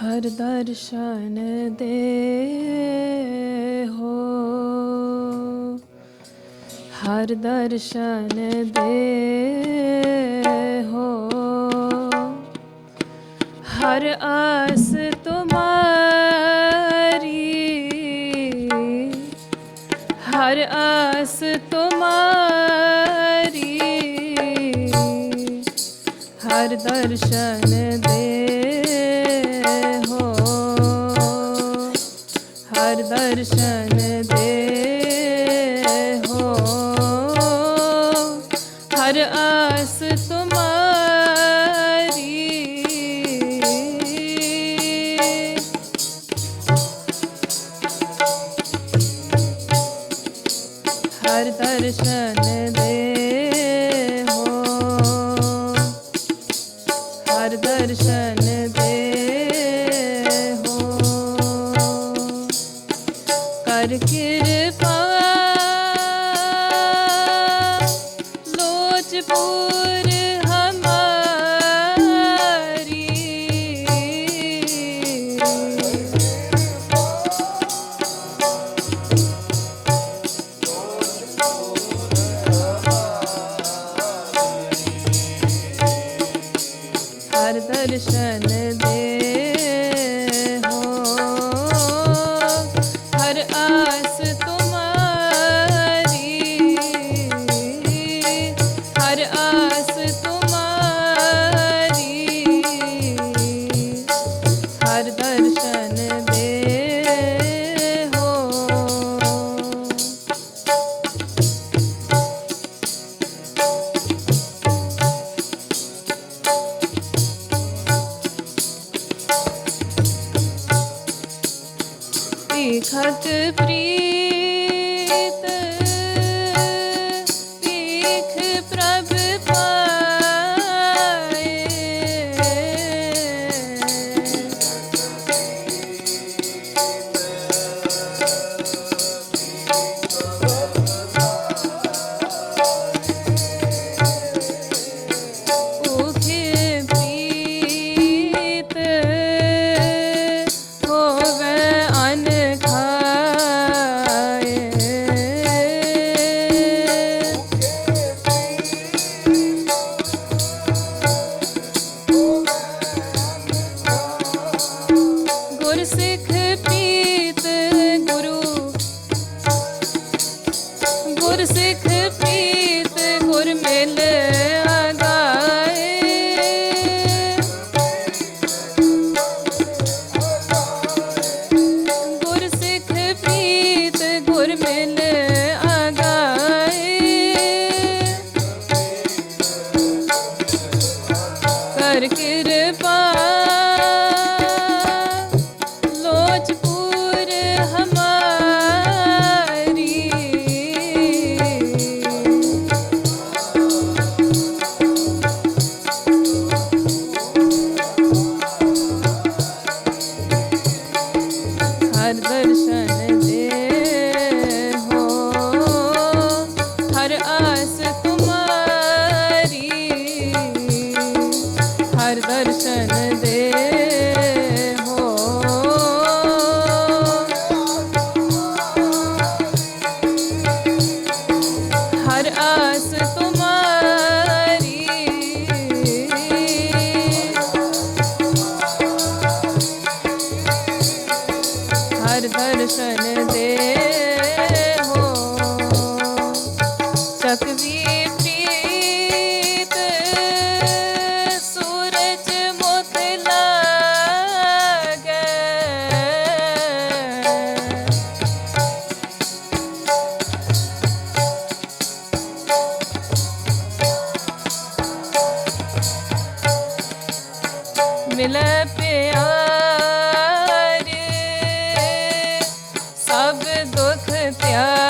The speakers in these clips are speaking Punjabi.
ਹਰ ਦਰਸ਼ਨ ਦੇ ਹੋ। ਹਰ ਦਰਸ਼ਨ ਦੇ ਹੋ। ਹਰ ਆਸ ਤੁਮਾਰੀ, ਹਰ ਆਸ ਤੁਮਾਰੀ, ਹਰ ਦਰਸ਼ਨ ਦੇ आस ಕನ ਦੁਖ ਤਿਆ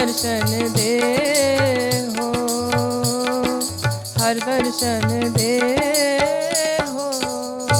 ਹਰ ਦਰਸ਼ਨ